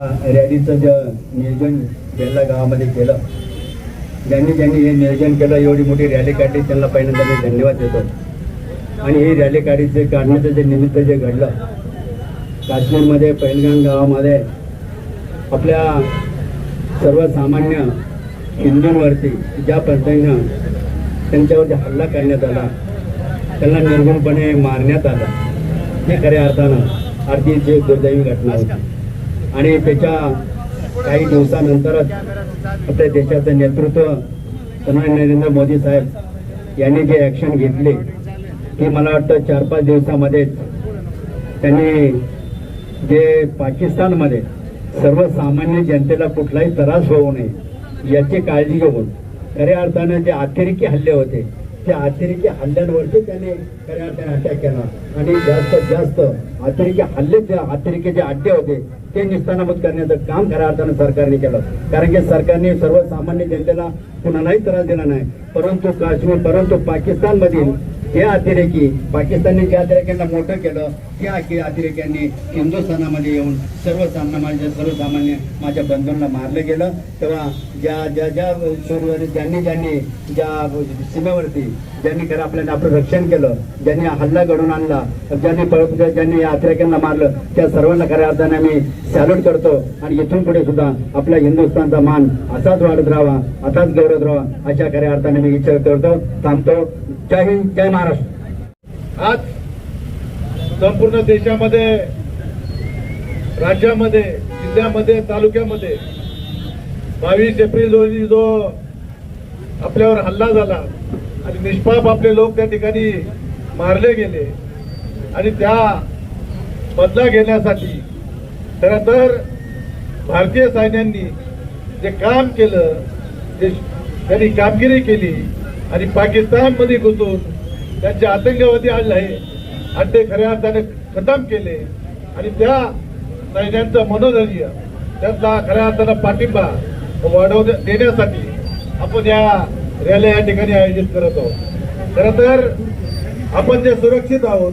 रॅलीचं जे नियोजन बेल्ला गावामध्ये केलं. ज्यांनी ज्यांनी हे नियोजन केलं एवढी मोठी रॅली काढली त्यांना पहिल्यांदा मी धन्यवाद देतो. आणि ही रॅली काढीचे काढण्याचं जे निमित्त जे घडलं काश्मीरमध्ये पहिलगाम गावामध्ये आपल्या सर्वसामान्य हिंदूंवरती ज्या पद्धतीनं त्यांच्यावरती हल्ला करण्यात आला त्यांना निर्गुणपणे मारण्यात आलं. हे खऱ्या अर्थानं अतिशय दुर्दैवी घटना होती. आणि त्याच्या काही दिवसानंतरच आपल्या देशाचं नेतृत्व सन्मान्य नरेंद्र मोदी साहेब यांनी जे ॲक्शन घेतले ती मला वाटतं चार पाच दिवसामध्येच त्यांनी जे पाकिस्तानमध्ये सर्वसामान्य जनतेला कुठलाही त्रास होऊ नये याची काळजी घेऊन खऱ्या अर्थानं जे अतिरेकी हल्ले होते त्या अतिरेकी हल्ल्यांवरती त्याने खऱ्या अर्थाने अटॅक केला. आणि जास्तीत जास्त अतिरेकी हल्ले जे अतिरेकी जे अड्डे होते ते निस्तानाबूत करण्याचं काम खऱ्या अर्थानं सरकारने केलं. कारण की सरकारने सर्वसामान्य जनतेला कुणालाही त्रास दिला नाही. परंतु काश्मीर परंतु पाकिस्तानमधील हे अतिरेकी पाकिस्तानने ज्या अतिरेक्यांना मोठं केलं त्या अतिरेक्यांनी हिंदुस्थानामध्ये येऊन सर्वसामान्य सर्वसामान्य माझ्या बंधूंना मारलं गेलं. तेव्हा ज्या ज्या ज्या शूरवर ज्यांनी ज्यांनी ज्या सीमेवरती ज्यांनी खरं आपल्याला आपलं रक्षण केलं ज्यांनी हल्ला घडून आणला ज्यांनी पळ- ज्यांनी या अतिरेक्यांना मारलं त्या सर्वांना खऱ्या अर्थाने मी सॅल्यूट करतो. आणि इथून पुढे सुद्धा आपल्या हिंदुस्थानचा मान असाच वाढत राहावा असाच गौरव राहावा अशा खऱ्या अर्थाने मी विचार करतो थांबतो. जय हिंद जय महाराष्ट्र. आज संपूर्ण देशामध्ये राज्यामध्ये जिल्ह्यामध्ये तालुक्यामध्ये बावीस एप्रिल रोजी जो आपल्यावर हल्ला झाला. आणि निष्पाप आपले लोक त्या ठिकाणी मारले गेले. आणि त्या बदला घेण्यासाठी खरं तर भारतीय सैन्यांनी जे काम केलं जे त्यांनी कामगिरी केली आणि पाकिस्तानमध्ये घुसून त्यांचे आतंकवादी आणि ते खऱ्या अर्थाने खतम केले आणि त्या सैन्यांचं मनोधैर्य त्यांचा खऱ्या अर्थानं पाठिंबा वाढव देण्यासाठी आपण या रॅली या ठिकाणी आयोजित करत आहोत. खरं तर आपण जे सुरक्षित आहोत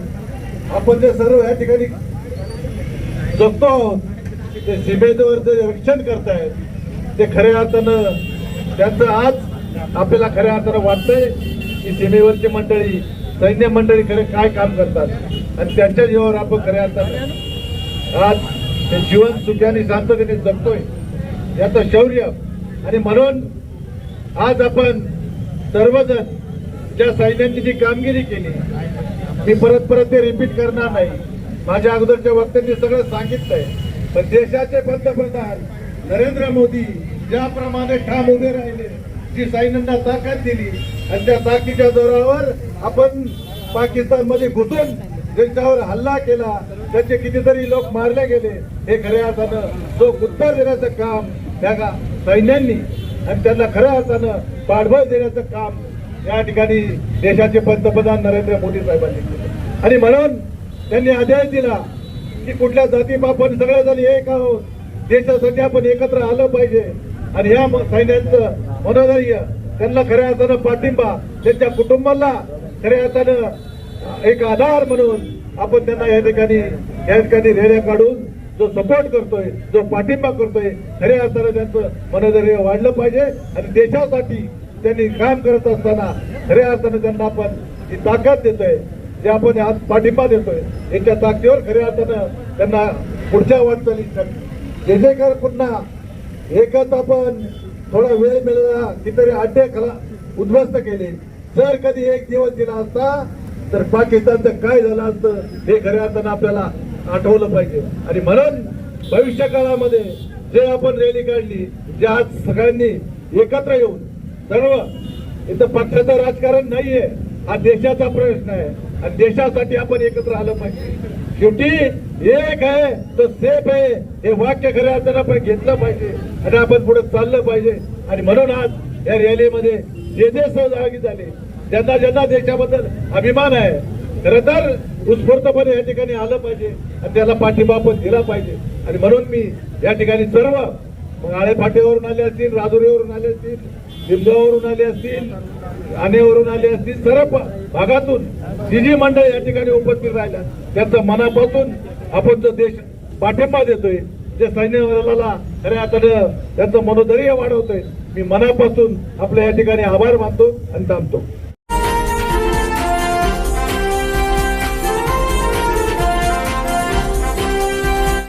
आपण जे सर्व या ठिकाणी जगतो आहोत ते सीमेवर जे रक्षण करतायत ते खऱ्या अर्थानं त्यांचं आज आपल्याला खऱ्या अर्थानं वाटतंय की सीमेवरची मंडळी सैन्य मंडळी खरे काय काम करतात. आणि त्यांच्या जीवावर आपण खऱ्या अर्थानं आज ते जीवन सुखाने शांततेने जगतोय. याचं शौर्य आणि म्हणून आज आपण सर्वजण ज्या सैन्यांनी जी कामगिरी केली मी परत परत ते रिपीट करणार नाही. माझ्या अगोदरच्या वक्त्यांनी सगळं सांगितलंय. पण देशाचे पंतप्रधान नरेंद्र मोदी ज्याप्रमाणे ठाम उभे राहिले जी सैन्यांना ताकद दिली आणि त्या ताकदीच्या जोरावर आपण पाकिस्तानमध्ये घुसून त्यांच्यावर हल्ला केला त्यांचे कितीतरी लोक मारले गेले. हे खऱ्या अर्थानं जो उत्तर देण्याचं काम त्या सैन्यांनी आणि त्यांना खऱ्या अर्थानं पाठबळ देण्याचं काम या ठिकाणी देशाचे पंतप्रधान नरेंद्र मोदी साहेबांनी केलं. आणि म्हणून त्यांनी आदेश दिला की कुठल्या जाती आपण सगळेजण एक आहोत. देशासाठी आपण एकत्र आलं पाहिजे. आणि ह्या म- सैन्यांचं मनोधैर्य त्यांना खऱ्या अर्थानं पाठिंबा त्यांच्या कुटुंबाला खऱ्या अर्थानं एक आधार म्हणून आपण त्यांना या ठिकाणी या ठिकाणी रेड्या काढून जो सपोर्ट करतोय जो पाठिंबा करतोय खऱ्या असताना त्यांचं मनोधैर्य वाढलं पाहिजे आणि देशासाठी त्यांनी काम करत असताना खऱ्या अर्थानं त्यांना आपण जी ताकद देतोय जे आपण आज पाठिंबा देतोय याच्या ताकदीवर खऱ्या अर्थानं त्यांना पुढच्या वाटचाली जे जे कर पुन्हा एकच आपण थोडा वेळ मिळाला कितीतरी अड्डे खला उद्ध्वस्त केले. जर कधी एक दिवस दिला असता तर पाकिस्तानचं काय झालं असतं हे खऱ्या अर्थानं आपल्याला आठवलं पाहिजे. आणि म्हणून भविष्य काळामध्ये जे आपण रॅली काढली जे आज सगळ्यांनी एकत्र येऊन सर्व इथं पक्षाचं राजकारण नाहीये हा देशाचा प्रश्न आहे. आणि देशासाठी आपण एकत्र आलं पाहिजे. शेवटी एक आहे तर सेफ आहे. हे वाक्य खऱ्या अर्थानं आपण घेतलं पाहिजे. आणि आपण पुढे चाललं पाहिजे. आणि म्हणून आज या रॅलीमध्ये जे जे सहभागी झाले ज्यांना ज्यांना देशाबद्दल अभिमान आहे खरं तर उत्स्फूर्तपणे या ठिकाणी आलं पाहिजे. आणि त्याला पाठिंबा आपण दिला पाहिजे. आणि म्हणून मी या ठिकाणी सर्व मग आळे आले असतील राजुरीवरून आले असतील लिंबावरून आले असतील आनेवरून आले असतील सर्व भागातून जी जी मंडळ या ठिकाणी उपस्थित राहिल्या. त्यांचं मनापासून आपण जो देश पाठिंबा देतोय जे सैन्य दलाला खऱ्या अर्थानं त्यांचं मनोधैर्य वाढवतोय मी मनापासून आपल्या या ठिकाणी आभार मानतो आणि थांबतो.